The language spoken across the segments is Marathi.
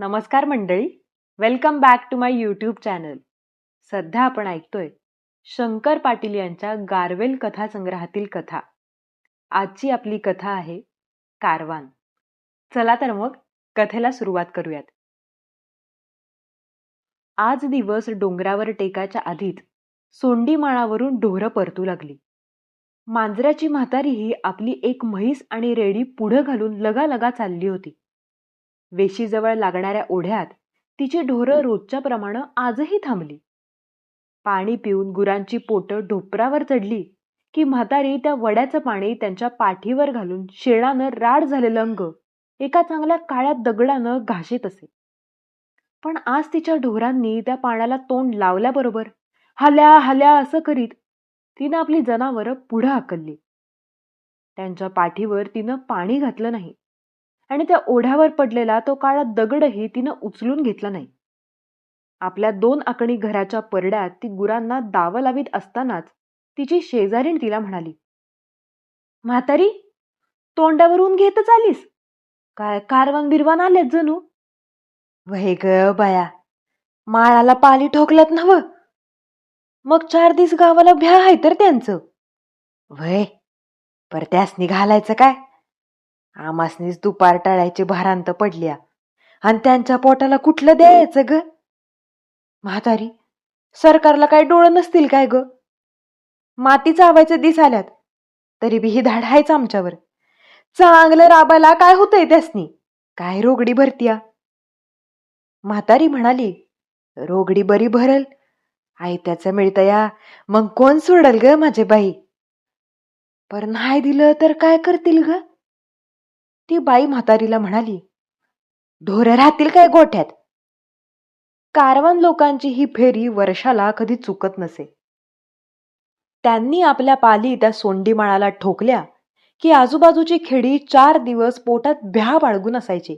नमस्कार मंडळी. Welcome back to my YouTube channel सध्या आपण ऐकतोय शंकर पाटील यांच्या गारवेल कथा संग्रहातील कथा. आजची आपली कथा आहे कारवान. चला तर मग कथेला सुरुवात करूयात. आज दिवस डोंगरावर टेकाच्या आधीच सोंडी माळावरून ढोरं परतू लागली. मांजराची म्हातारी ही आपली एक म्हैस आणि रेडी पुढं घालून लगालगा चालली होती. वेशीजवळ लागणाऱ्या ओढ्यात तिची ढोरं रोजच्या प्रमाणे आजही थांबली. पाणी पिऊन गुरांची पोटं ढोपरावर चढली की म्हातारी त्या वड्याचं पाणी त्यांच्या पाठीवर घालून शेणानं राड झालेलं अंग एका चांगल्या काळ्या दगडानं घाशीत असे. पण आज तिच्या ढोरांनी त्या पाण्याला तोंड लावल्याबरोबर हल्या हल्या असं करीत तिनं आपली जनावरं पुढं हाकलली. त्यांच्या पाठीवर तिनं पाणी घातलं नाही. आणि त्या ओढ्यावर पडलेला तो काळा दगडही तिनं उचलून घेतला नाही. आपल्या दोन आकणी घराच्या परड्यात ती गुरांना दावं लावीत असतानाच तिची शेजारीण तिला म्हणाली म्हातारी तोंडावरून घेतच आलीस? काय कारवान बिरवान आलेत जणू? वय ग बाया माळाला पाली ठोकल्यात नव मग चार दिस गावाला भ्या आहे तर त्यांचं. वय पर त्यासनी घालायचं काय? आमासनीच दुपार टाळायची भारांत पडल्या. आणि त्यांच्या पोटाला कुठलं द्यायचं ग? म्हातारी सरकारला काय डोळं नसतील काय ग? माती चावायचं दिस आल्यात तरी बी ही धाड आहेच आमच्यावर. चांगलं राबायला काय होतंय त्यासनी? काय रोगडी भरतीया? म्हातारी म्हणाली रोगडी बरी भरल. आयत्याचं मिळतं या. मग कोण सोडल ग माझे बाई? पर नाही दिलं तर काय करतील ग? ती बाई म्हातारीला म्हणाली ढोरं राहतील काय गोठ्यात? कारवान लोकांची ही फेरी वर्षाला कधी चुकत नसे. त्यांनी आपल्या पाली त्या सोंडी माळाला ठोकल्या की आजूबाजूची खेडी चार दिवस पोटात भ्या बाळगून असायची.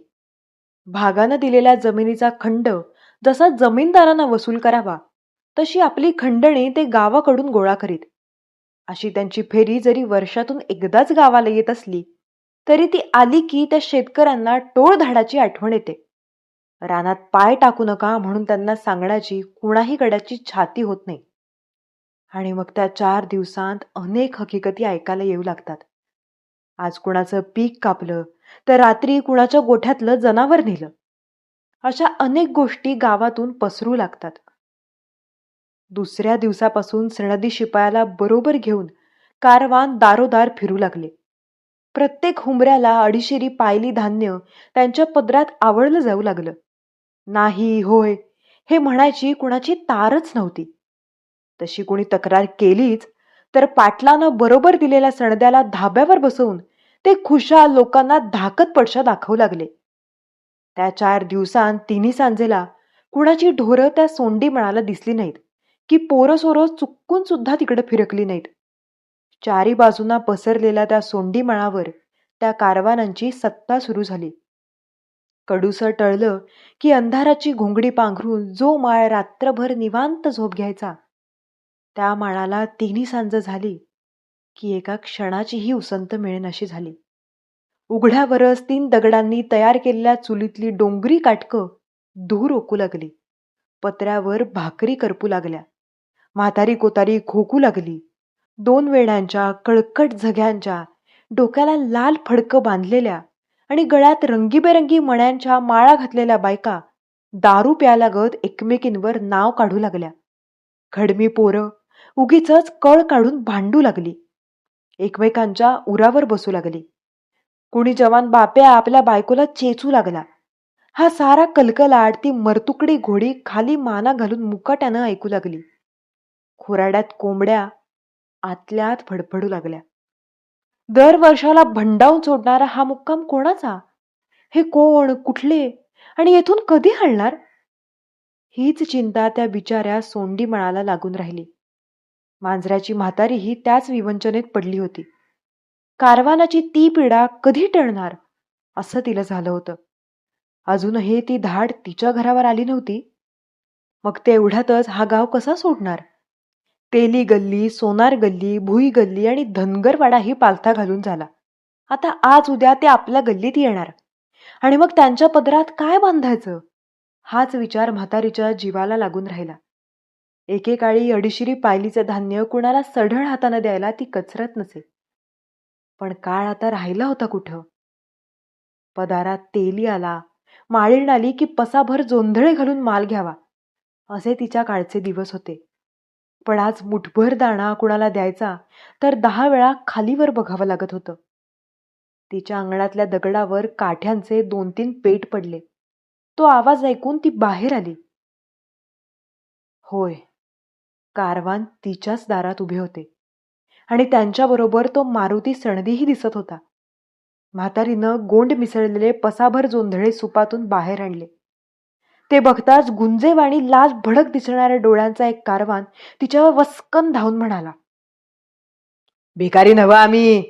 भागानं दिलेल्या जमिनीचा खंड जसा जमीनदारांना वसूल करावा तशी आपली खंडणी ते गावाकडून गोळा करीत. अशी त्यांची फेरी जरी वर्षातून एकदाच गावाला येत असली तरी ती आली की त्या शेतकऱ्यांना टोळधाडाची आठवण येते. रानात पाय टाकू नका म्हणून त्यांना सांगण्याची कुणाही गड्याची छाती होत नाही. आणि मग त्या चार दिवसांत अनेक हकीकती ऐकायला येऊ लागतात. आज कुणाचं पीक कापलं तर रात्री कुणाच्या गोठ्यातलं जनावर नेलं. अशा अनेक गोष्टी गावातून पसरू लागतात. दुसऱ्या दिवसापासून सनदी शिपायाला बरोबर घेऊन कारवान दारोदार फिरू लागले. प्रत्येक हुंबऱ्याला अडीशेरी पायली धान्य त्यांच्या पदरात आवडलं जाऊ लागलं. नाही होय हे म्हणायची कुणाची तारच नव्हती. तशी कुणी तक्रार केलीच तर पाटलानं बरोबर दिलेल्या सणद्याला धाब्यावर बसवून ते खुशाल लोकांना धाकत पडशा दाखवू लागले. त्या चार दिवसांत तिन्ही सांजेला कुणाची ढोरं त्या सोंडी म्हणाला दिसली नाहीत की पोरं सोरं चुकून सुद्धा तिकडे फिरकली नाहीत. चारी बाजूंना पसरलेल्या त्या सोंडी मळावर त्या कारवानांची सत्ता सुरू झाली. कडूसं टळलं की अंधाराची घोंगडी पांघरून जो माळ रात्रभर निवांत झोप घ्यायचा त्या माळाला तिन्ही सांज झाली की एका क्षणाचीही उसंत मिळेनाशी झाली. उघड्यावरच तीन दगडांनी तयार केलेल्या चुलीतली डोंगरी काटकं धूर ओकू लागली. पत्र्यावर भाकरी करपू लागल्या. म्हातारी कोतारी खोकू लागली. दोन वेड्यांच्या कळकट झग्यांच्या डोक्याला लाल फडकं बांधलेल्या आणि गळ्यात रंगीबेरंगी मण्यांच्या माळा घातलेल्या बायका दारू प्यालागत एकमेकींवर नाव काढू लागल्या. खडमी पोरं उगीच कळ काढून भांडू लागली. एकमेकांच्या उरावर बसू लागली. कुणी जवान बाप्या आपल्या बायकोला चेचू लागला. हा सारा कलकलाट ती मरतुकडी घोडी खाली माना घालून मुकाट्यानं ऐकू लागली. खोराड्यात कोंबड्या आतल्यात फडफडू लागल्या. दर वर्षाला भंडावून सोडणारा हा मुक्काम कोणाचा? हे कोण कुठले? आणि येथून कधी हलणार? हीच चिंता त्या बिचाऱ्या सोंडी मळाला लागून राहिली. मांजराची म्हातारीही त्याच विवंचनेत पडली होती. कारवानाची ती पीडा कधी टळणार? असं तिला झालं होतं. अजूनही ती धाड तिच्या घरावर आली नव्हती. मग तेवढ्यातच हा गाव कसा सोडणार? तेली गल्ली सोनार गल्ली भुई गल्ली आणि धनगरवाडाही पालथा घालून झाला. आता आज उद्या ते आपल्या गल्लीत येणार. आणि मग त्यांच्या पदरात काय बांधायचं? हाच विचार म्हातारीच्या जीवाला लागून राहिला. एकेकाळी अडीशिरी पायलीचं धान्य कुणाला सढळ हातानं द्यायला ती कचरत नसे. पण काळ आता राहिला होता कुठं? पदारात तेली आला माळीण आली की पसाभर जोंधळे घालून माल घ्यावा. असे तिच्या काळचे दिवस होते. पण आज मुठभर दाणा कुणाला द्यायचा तर दहा वेळा खालीवर बघावं लागत होतं. तिच्या अंगणातल्या दगडावर काठ्यांचे दोन तीन पेट पडले. तो आवाज ऐकून ती बाहेर आली. होय. कारवान तिच्याच दारात उभे होते. आणि त्यांच्याबरोबर तो मारुती सणदीही दिसत होता. म्हातारीनं गोंड मिसळलेले पसाभर जोंधळे सुपातून बाहेर आणले. ते बघताच गुंजेवाणी लाल भडक दिसणाऱ्या डोळ्यांचा एक कारवान तिच्यावर वस्कन धावून म्हणाला भिकारी नव्हा आम्ही.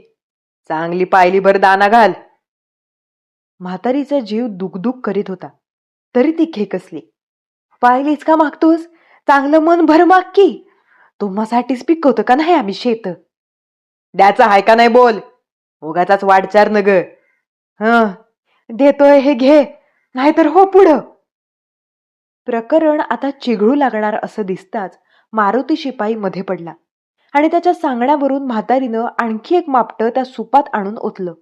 चांगली पायली भर दाना घाल. म्हातारीचा जीव दुखदुख करीत होता तरी ती खेकसली पायलीच का मागतोस? चांगलं मन भर माग की. तुम्हासाठीच पिकवतं का नाही आम्ही शेत? द्याचा हाय का नाही बोल. उगाचाच वाटचार न ग देतोय हे घे. नाहीतर हो पुढं. प्रकरण आता चिघळू लागणार असं दिसताच मारुती शिपाई मध्ये पडला. आणि त्याच्या सांगण्यावरून म्हातारीनं आणखी एक मापटं त्या सुपात आणून ओतलं.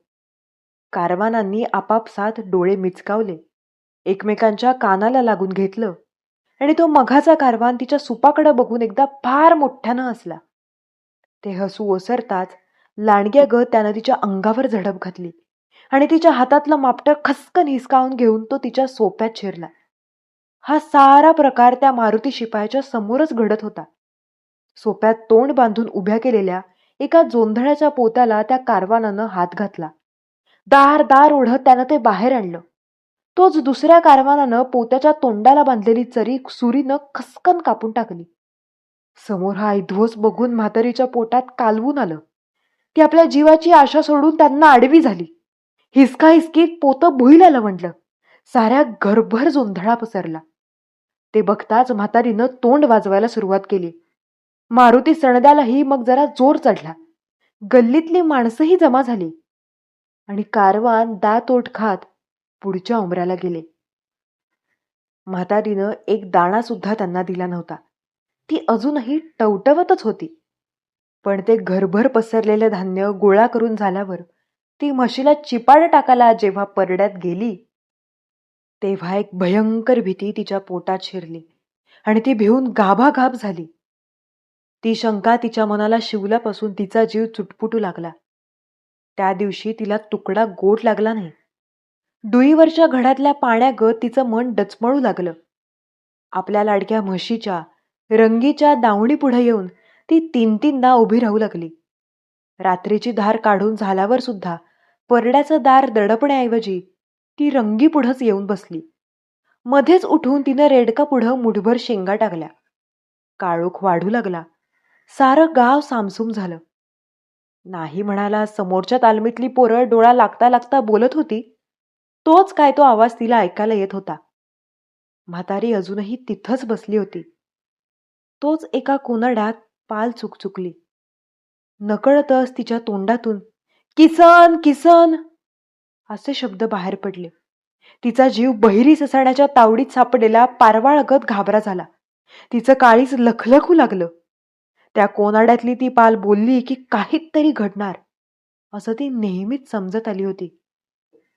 कारवानांनी आपापसात डोळे मिचकावले. एकमेकांच्या कानाला लागून घेतलं. आणि तो मघाचा कारवान तिच्या सुपाकडे बघून एकदा फार मोठ्यानं हसला. ते हसू ओसरताच लांडग्या ग त्यानं तिच्या अंगावर झडप घातली. आणि तिच्या हातातलं मापटं खसकन हिसकावून घेऊन तो तिच्या सोप्यात शिरला. हा सारा प्रकार त्या मारुती शिपायाच्या समोरच घडत होता. सोप्यात तोंड बांधून उभ्या केलेल्या एका जोंधळ्याच्या पोत्याला त्या कारवानानं हात घातला. दार दार ओढत त्यानं ते बाहेर आणलं. तोच दुसऱ्या कारवानानं पोत्याच्या तोंडाला बांधलेली चरी सुरीनं खसकन कापून टाकली. समोर हा ऐध्वस बघून म्हातारीच्या पोटात कालवून आलं. ती आपल्या जीवाची आशा सोडून त्यांना आडवी झाली. हिसका हिसकी पोतं भुईला म्हटलं. साऱ्या घरभर जोंधळा पसरला. ते बघताच म्हातारीनं तोंड वाजवायला सुरुवात केली. मारुती सणद्यालाही मग जरा जोर चढला. गल्लीतली माणसंही जमा झाली. आणि कारवान दातोट खात पुढच्या उमऱ्याला गेले. म्हातारीनं एक दाणा सुद्धा त्यांना दिला नव्हता. ती अजूनही टवटवतच होती. पण ते घरभर पसरलेले धान्य गोळा करून झाल्यावर ती म्हशीला चिपाड टाकायला जेव्हा परड्यात गेली तेव्हा एक भयंकर भीती तिच्या पोटात शिरली आणि ती भिवून गाभागाभ झाली. ती शंका तिच्या मनाला शिवल्यापासून तिचा जीव चुटपुटू लागला. त्या दिवशी तिला तुकडा गोट लागला नाही. डुईवरच्या घडातल्या पाण्यागत तिचं मन डचमळू लागलं. आपल्या लाडक्या म्हशीच्या रंगीच्या दावणी पुढे येऊन ती तीन तीनदा उभी राहू लागली. रात्रीची धार काढून झाल्यावर सुद्धा परड्याचं दार दडपण्याऐवजी ती रंगी पुढंच येऊन बसली. मध्येच उठून तिनं रेडका पुढं मुठभर शेंगा टाकल्या. काळोख वाढू लागला. सारं गाव सामसूम झालं. नाही म्हणाला समोरच्या तालमीतली पोरं डोळा लागता लागता बोलत होती. तोच काय तो आवाज तिला ऐकायला येत होता. म्हातारी अजूनही तिथंच बसली होती. तोच एका कोनड्यात पाल चुकचुकली. नकळतच तिच्या तोंडातून किसन किसन! असे शब्द बाहेर पडले. तिचा जीव बहिरी ससाण्याच्या तावडीत सापडलेला पारवाळगत घाबरा झाला. तिचं काळीच लखलखू लागलं. त्या कोनाड्यातली ती पाल बोलली की काहीतरी घडणार. असं ती नेहमीच समजत आली होती.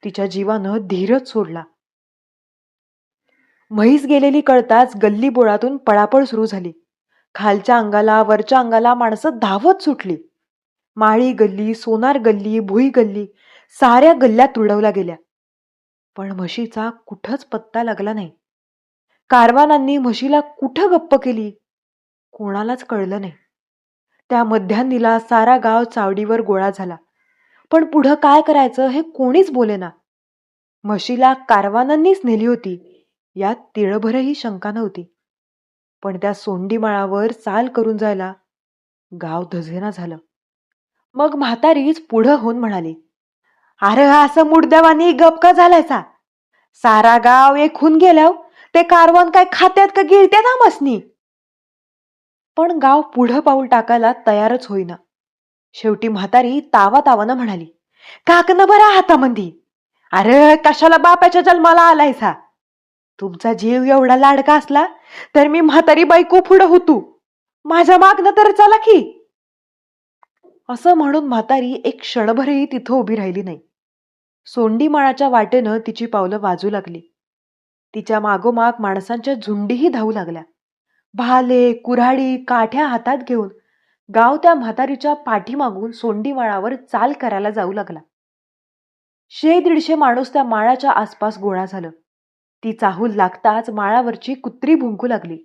तिच्या जीवानं धीरच सोडला. म्हैस गेलेली कळताच गल्ली बोळातून पळापळ सुरू झाली. खालच्या अंगाला वरच्या अंगाला माणसं धावत सुटली. माळी गल्ली सोनार गल्ली भुई गल्ली साऱ्या गल्ल्या तुडवल्या गेल्या. पण म्हशीचा कुठंच पत्ता लागला नाही. कारवानांनी म्हशीला कुठं गप्प केली? कोणालाच कळलं नाही. त्या मध्यान्नीला सारा गाव चावडीवर गोळा झाला. पण पुढं काय करायचं हे कोणीच बोलेना. म्हशीला कारवानांनीच नेली होती. यात तिळभरही शंका नव्हती. पण त्या सोंडी माळावर चाल करून जायला गाव धझेना झालं. मग म्हातारीच पुढं होऊन म्हणाली अरे असं मुडद्यावानी गप का झालायचा सारा गाव एक होऊन गेल्याव ते कारवान काय खात्यात का गिळत्यात आमसनी पण गाव पुढं पाऊल टाकायला तयारच होईना. शेवटी म्हातारी तावा तावानं म्हणाली काकनं बरा हातामंदी. अरे कशाला बापाच्या जन्माला आलायसा? तुमचा जीव एवढा लाडका असला तर मी म्हातारी बायको पुढं होतो. माझ्या मागणं तर चला की. असं म्हणून म्हातारी एक क्षणभरही तिथं उभी राहिली नाही. सोंडी माळाच्या वाटेनं तिची पावलं वाजू लागली. तिच्या मागोमाग माणसांच्या झुंडीही धावू लागल्या. भाले कुऱ्हाडी काठ्या हातात घेऊन गाव त्या म्हातारीच्या पाठीमागून सोंडी माळावर चाल करायला जाऊ लागला. शे दीडशे माणूस त्या माळाच्या आसपास गोळा झालं. ती चाहूल लागताच माळावरची कुत्री भुंकू लागली.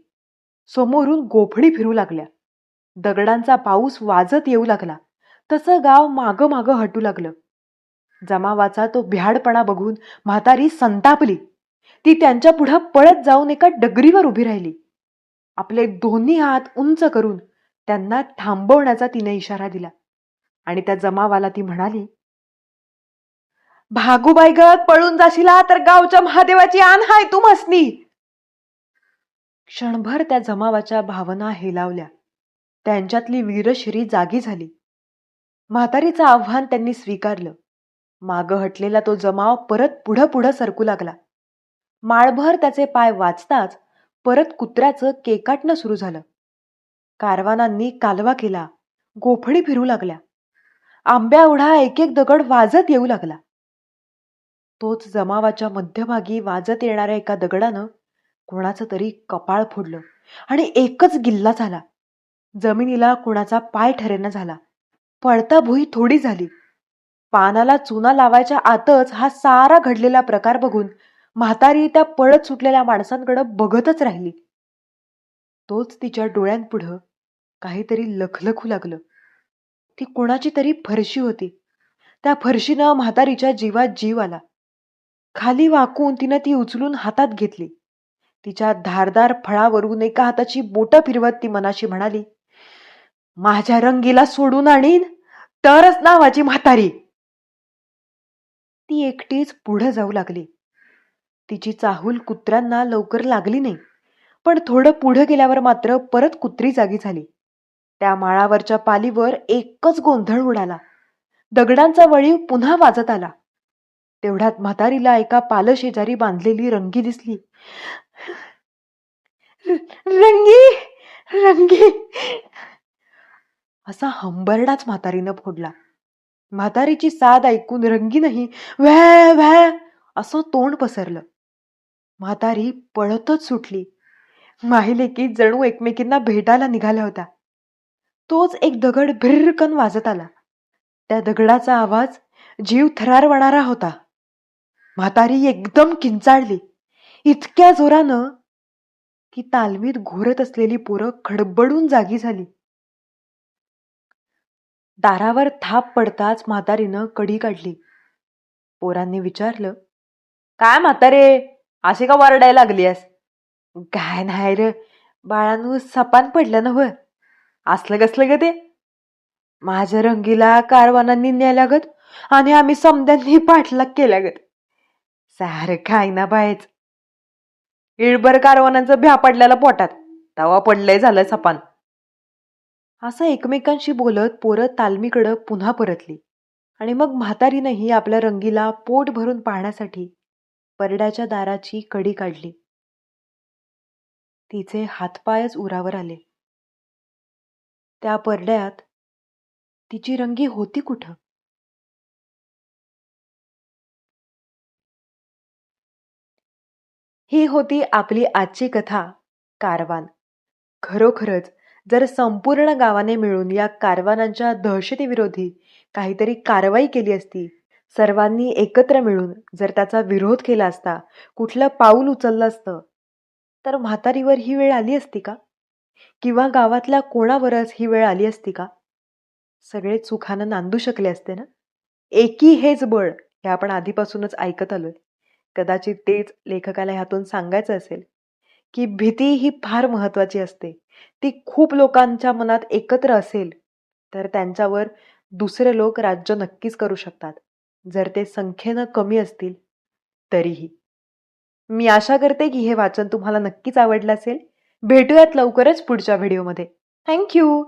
समोरून गोफडी फिरू लागल्या. दगडांचा पाऊस वाजत येऊ लागला. तसं गाव मागं मागं हटू लागलं. जमावाचा तो भ्याडपणा बघून म्हातारी संतापली. ती त्यांच्या पुढं पळत जाऊन एका डगरीवर उभी राहिली. आपले दोन्ही हात उंच करून त्यांना थांबवण्याचा तिने इशारा दिला. आणि त्या जमावाला ती म्हणाली भागूबाई गत पळून जाशीला तर गावच्या महादेवाची आण हाय तू मसनी क्षणभर त्या जमावाच्या भावना हेलावल्या. त्यांच्यातली वीरश्री जागी झाली. म्हातारीचं आव्हान त्यांनी स्वीकारलं. मागं हटलेला तो जमाव परत पुढं पुढं सरकू लागला. माळभर त्याचे पाय वाचताच परत कुत्र्याचं केकाटणं सुरू झालं. कारवानांनी कालवा केला गोफडी फिरू लागल्या. आंब्या ओढा एक एक दगड वाजत येऊ लागला. तोच जमावाच्या मध्यभागी वाजत येणाऱ्या एका दगडानं कोणाचं तरी कपाळ फोडलं आणि एकच गिल्ला झाला. जमिनीला कुणाचा पाय ठरेना झाला. पळता भुई थोडी झाली. पानाला चुना लावायच्या आतच हा सारा घडलेला प्रकार बघून म्हातारी त्या पळत सुटलेल्या माणसांकडे बघतच राहिली. तोच तिच्या डोळ्यांपुढं काहीतरी लखलखू लागलं. ती कोणाची तरी फरशी होती. त्या फरशीनं म्हातारीच्या जीवात जीव आला. खाली वाकून तिनं ती उचलून हातात घेतली. तिच्या धारदार फळावरून एका हाताची बोटं फिरवत ती मनाशी म्हणाली माझ्या रंगीला सोडून आणीन तरच नावाची म्हातारी. ती एकटीच पुढं जाऊ लागली. तिची चाहूल कुत्र्यांना लवकर लागली नाही पण थोडं पुढं गेल्यावर मात्र परत कुत्री जागी झाली. त्या माळावरच्या पालीवर एकच गोंधळ उडाला. दगडांचा वळीव पुन्हा वाजत आला. तेवढ्यात म्हातारीला एका पालशेजारी बांधलेली रंगी दिसली. रंगी रंगी. असा हंबरडाच म्हातारीनं फोडला. म्हातारीची साद ऐकून रंगीनही व्हॅ व्हॅ असं तोंड पसरलं. म्हातारी पळतच सुटली. माहिलेकी जणू एकमेकींना भेटायला निघाल्या होत्या. तोच एक दगड भिरकन वाजत आला. त्या दगडाचा आवाज जीव थरारवणारा होता. म्हातारी एकदम किंचाळली. इतक्या जोरानं की तालमीत घोरत असलेली पोरं खडबडून जागी झाली. दारावर थाप पडताच म्हातारीनं कडी काढली. पोरांनी विचारलं काय म्हातारे असे का वरडायला लागलीस काय नाही र बाळानू सपान पडलं ना व. असलं कसलं ग ते? माझ्या रंगीला कारवानांनी न्याल्यागत आणि आम्ही समद्यांनी पाठलाग केल्यागत सारं काय ना बायच. इळभर कारवानांचं भ्या पडल्याला पोटात. तवा पडलंय झालं सपान. असं एकमेकांशी बोलत पोरं तालमीकडं पुन्हा परतली. आणि मग म्हातारीनंही आपल्या रंगीला पोट भरून पाहण्यासाठी परड्याच्या दाराची कडी काढली. तिचे हातपायच उरावर आले. त्या परड्यात तिची रंगी होती कुठं? ही होती आपली आजची कथा कारवान. खरोखरच जर संपूर्ण गावाने मिळून या कारवानांच्या दहशतीविरोधी काहीतरी कारवाई केली असती सर्वांनी एकत्र मिळून जर त्याचा विरोध केला असता कुठलं पाऊल उचललं असतं तर म्हातारीवर ही वेळ आली असती का? किंवा गावातल्या कोणावरच ही वेळ आली असती का? सगळे सुखानं नांदू शकले असते ना? एकी हेच बळ हे आपण आधीपासूनच ऐकत आलोय. कदाचित तेच लेखकाला ह्यातून सांगायचं असेल की भीती ही फार महत्वाची असते. ती खूप लोकांच्या मनात एकत्र असेल तर त्यांच्यावर दुसरे लोक राज्य नक्कीच करू शकतात. जर ते संख्येनं कमी असतील तरीही. मी आशा करते की हे वाचन तुम्हाला नक्कीच आवडलं असेल. भेटूयात लवकरच पुढच्या व्हिडिओमध्ये. थँक्यू!